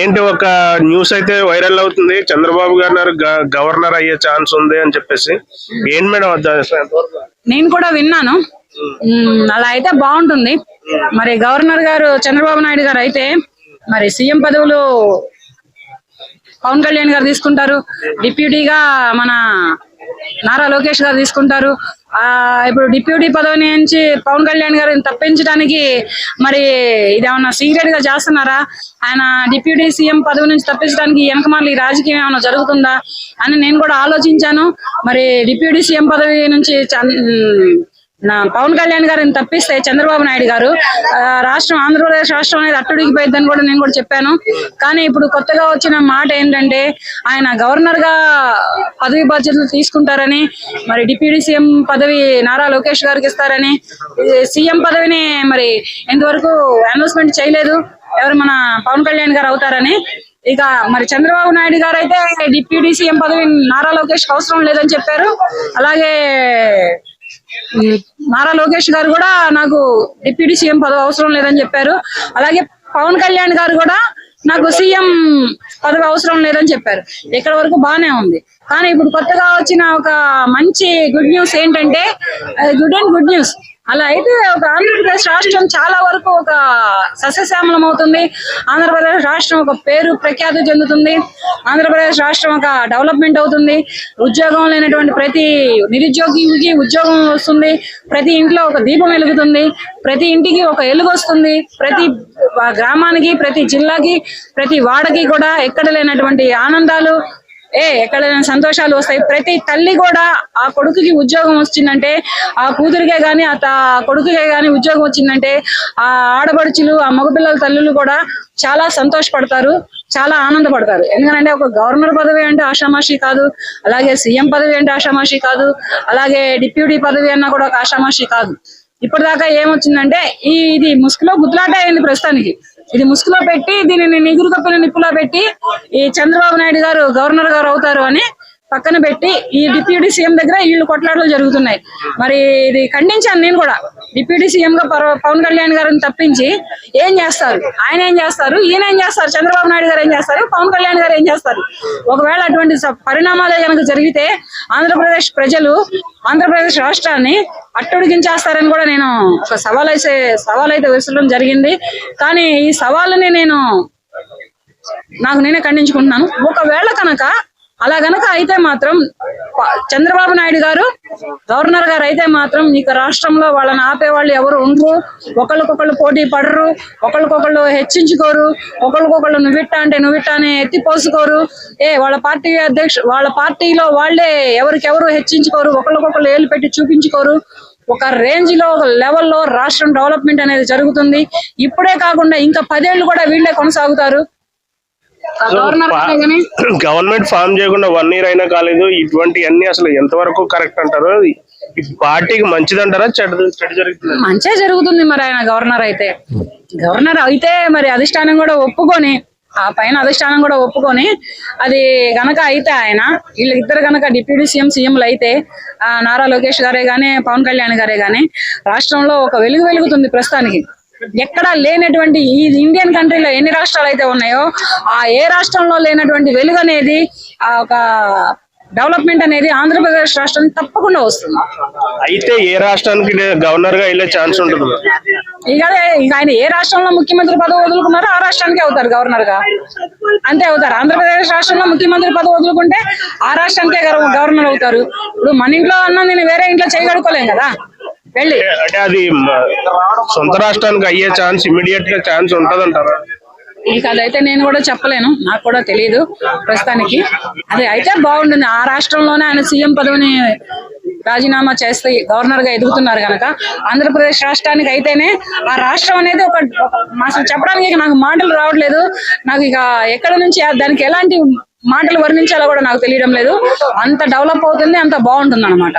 ఏంటి ఒక న్యూస్ అయితే వైరల్ అవుతుంది. చంద్రబాబు గారు గవర్నర్ అయ్యే ఛాన్స్ ఉంది అని చెప్పేసి. ఏంటి మేడం? నేను కూడా విన్నాను. అలా అయితే బాగుంటుంది. మరి గవర్నర్ గారు చంద్రబాబు నాయుడు గారు అయితే మరి సీఎం పదవులు పవన్ కళ్యాణ్ గారు తీసుకుంటారు. డిప్యూటీగా మన నారా లోకేష్ గారు తీసుకుంటారు. ఇప్పుడు డిప్యూటీ పదవి నుంచి పవన్ కళ్యాణ్ గారిని తప్పించడానికి మరి ఇదేమన్నా సీక్రెట్గా చేస్తున్నారా? ఆయన డిప్యూటీ సీఎం పదవి నుంచి తప్పించడానికి వెనక మళ్ళీ రాజకీయం ఏమైనా జరుగుతుందా అని నేను కూడా ఆలోచించాను. మరి డిప్యూటీ సీఎం పదవి నుంచి నా పవన్ కళ్యాణ్ గారిని తప్పిస్తే చంద్రబాబు నాయుడు గారు ఆ, రాష్ట్రం ఆంధ్రప్రదేశ్ రాష్ట్రం అనేది అట్టుడికిపోయిద్దని కూడా నేను కూడా చెప్పాను. కానీ ఇప్పుడు కొత్తగా వచ్చిన మాట ఏంటంటే ఆయన గవర్నర్గా పదవి బాధ్యతలు తీసుకుంటారని మరి డిప్యూటీ సీఎం పదవి నారా లోకేష్ గారికి ఇస్తారని సీఎం పదవిని మరి ఇంతవరకు అనౌన్స్మెంట్ చేయలేదు. ఎవరు మన పవన్ కళ్యాణ్ గారు అవుతారని ఇక మరి చంద్రబాబు నాయుడు గారు అయితే డిప్యూటీ సీఎం పదవి నారా లోకేష్ అవసరం లేదని చెప్పారు. అలాగే నారా లోకేష్ గారు కూడా నాకు డిప్యూటీ సీఎం పదవి అవసరం లేదని చెప్పారు. అలాగే పవన్ కళ్యాణ్ గారు కూడా నాకు సీఎం పదవి అవసరం లేదని చెప్పారు. ఇక్కడ వరకు బాగానే ఉంది. కానీ ఇప్పుడు కొత్తగా వచ్చిన ఒక మంచి గుడ్ న్యూస్ ఏంటంటే గుడ్ అండ్ గుడ్ న్యూస్ అలా అయితే ఒక ఆంధ్రప్రదేశ్ రాష్ట్రం చాలా వరకు ఒక సస్యశ్యామలం అవుతుంది. ఆంధ్రప్రదేశ్ రాష్ట్రం ఒక పేరు ప్రఖ్యాతి చెందుతుంది. ఆంధ్రప్రదేశ్ రాష్ట్రం ఒక డెవలప్మెంట్ అవుతుంది. ఉద్యోగం లేనటువంటి ప్రతి నిరుద్యోగికి ఉద్యోగం వస్తుంది. ప్రతి ఇంట్లో ఒక దీపం వెలుగుతుంది. ప్రతి ఇంటికి ఒక ఎలుగు వస్తుంది. ప్రతి గ్రామానికి ప్రతి జిల్లాకి ప్రతి వాడకి కూడా ఎక్కడ లేనటువంటి ఆనందాలు ఏ ఎక్కడ సంతోషాలు వస్తాయి? ప్రతి తల్లి కూడా ఆ కొడుకుకి ఉద్యోగం వచ్చిందంటే ఆ కూతురికే గాని ఆ త- కొడుకుకే గాని ఉద్యోగం వచ్చిందంటే ఆ ఆడపడుచులు ఆ మగపిల్లల తల్లులు కూడా చాలా సంతోషపడతారు చాలా ఆనందపడతారు. ఎందుకంటే ఒక గవర్నర్ పదవి అంటే ఆషామాషి కాదు అలాగే సీఎం పదవి అంటే ఆషామాషి కాదు అలాగే డిప్యూటీ పదవి అన్నా కూడా ఒక ఆషామాషి కాదు. ఇప్పటిదాకా ఏమొచ్చిందంటే ఈ ఇది ముసుగులో గుద్దులాట అయింది ప్రస్తుతానికి. ఇది ముసుగులో పెట్టి దీనిని నిగురు కప్పిన నిప్పులో పెట్టి ఈ చంద్రబాబు నాయుడు గారు గవర్నర్ గారు అవుతారు అని పక్కన పెట్టి ఈ డిప్యూటీ సీఎం దగ్గర వీళ్ళు కొట్లాటలు జరుగుతున్నాయి. మరి ఇది ఖండించాను నేను కూడా. డిప్యూటీ సీఎం గా పవన్ కళ్యాణ్ గారిని తప్పించి ఏం చేస్తారు? ఆయన ఏం చేస్తారు? ఈయన ఏం చేస్తారు? చంద్రబాబు నాయుడు గారు ఏం చేస్తారు? పవన్ కళ్యాణ్ గారు ఏం చేస్తారు? ఒకవేళ అటువంటి పరిణామాలు కనుక జరిగితే ఆంధ్రప్రదేశ్ ప్రజలు ఆంధ్రప్రదేశ్ రాష్ట్రాన్ని అట్టుడిగించేస్తారని కూడా నేను ఒక సవాల్ అయితే సవాల్ అయితే విసరడం జరిగింది. కానీ ఈ సవాలుని నేను నాకు నేనే ఖండించుకుంటున్నాను. ఒకవేళ కనుక అలా గనక అయితే మాత్రం చంద్రబాబు నాయుడు గారు గవర్నర్ గారు అయితే మాత్రం ఇక రాష్ట్రంలో వాళ్ళని ఆపే వాళ్ళు ఎవరు ఉండరు. ఒకళ్ళకొకళ్ళు పోటీ పడరు. ఒకళ్ళకొకళ్ళు హెచ్చించుకోరు. ఒకళ్ళకొకళ్ళు నువ్విట్టా అంటే నువ్విట్టా అని ఎత్తిపోసుకోరు ఏ వాళ్ళ పార్టీ అధ్యక్ష వాళ్ళ పార్టీలో వాళ్ళే ఎవరికెవరు హెచ్చించుకోరు. ఒకళ్ళకొకళ్ళు ఏళ్ళు పెట్టి చూపించుకోరు. ఒక రేంజ్లో ఒక లెవెల్లో రాష్ట్రం డెవలప్మెంట్ అనేది జరుగుతుంది. ఇప్పుడే కాకుండా ఇంకా పదేళ్ళు కూడా వీళ్ళే కొనసాగుతారు ఆ గవర్నర్ పా- గారే గాని గవర్నమెంట్ ఫామ్ చేయకుండా వన్ ఇయర్ అయినా కాలేదు. ఇటువంటి అన్ని అసలు ఎంతవరకు కరెక్ట్ అంటారు? పార్టీకి మంచిదంటారా చెడ్డ చెడు జరుగుతుంది? మంచిగా జరుగుతుంది మరి ఆయన గవర్నర్ అయితే. గవర్నర్ అయితే మరి అధిష్టానం కూడా ఒప్పుకొని ఆ పైన అధిష్టానం కూడా ఒప్పుకొని అది గనక అయితే ఆయన వీళ్ళిద్దరు గనక డిప్యూటీ సీఎం సీఎంలు అయితే ఆ నారా లోకేష్ గారే గానీ పవన్ కళ్యాణ్ గారే గానీ రాష్ట్రంలో ఒక వెలుగు వెలుగుతుంది ప్రస్తుతానికి. ఎక్కడా లేనటువంటి ఈ ఇండియన్ కంట్రీలో ఎన్ని రాష్ట్రాలు అయితే ఉన్నాయో ఆ ఏ రాష్ట్రంలో లేనటువంటి వెలుగు అనేది ఆ ఒక డెవలప్మెంట్ అనేది ఆంధ్రప్రదేశ్ రాష్ట్రానికి తప్పకుండా వస్తుంది. అయితే ఏ రాష్ట్రానికి గవర్నర్గా వెళ్ళే ఛాన్స్ ఉంటుంది? ఇక ఆయన ఏ రాష్ట్రంలో ముఖ్యమంత్రి పదవి వదులుకున్నారో ఆ రాష్ట్రానికి అవుతారు గవర్నర్గా. అంతే అవుతారు. ఆంధ్రప్రదేశ్ రాష్ట్రంలో ముఖ్యమంత్రి పదవి వదులుకుంటే ఆ రాష్ట్రానికే గవ- గవర్నర్ అవుతారు. ఇప్పుడు మన ఇంట్లో అన్న నేను వేరే ఇంట్లో చేయగలుగుకోలేం కదా. అంటే అది సొంత రాష్ట్రానికి అయ్యే ఛాన్స్ ఇమీడియట్గా ఛాన్స్ ఉంటదంటారా? ఇక అదైతే నేను కూడా చెప్పలేను. నాకు కూడా తెలియదు ప్రస్తుతానికి. అది అయితే బాగుంటుంది. ఆ రాష్ట్రంలోనే ఆయన సీఎం పదవిని రాజీనామా చేస్తే గవర్నర్గా ఎదుగుతున్నారు కనుక ఆంధ్రప్రదేశ్ రాష్ట్రానికి అయితేనే ఆ రాష్ట్రం అనేది ఒక అసలు చెప్పడానికి నాకు మాటలు రావట్లేదు. నాకు ఇక ఎక్కడ నుంచి దానికి ఎలాంటి మాటలు వర్ణించాలో కూడా నాకు తెలియడం లేదు. అంత డెవలప్ అవుతుంది అంత బాగుంటుంది అనమాట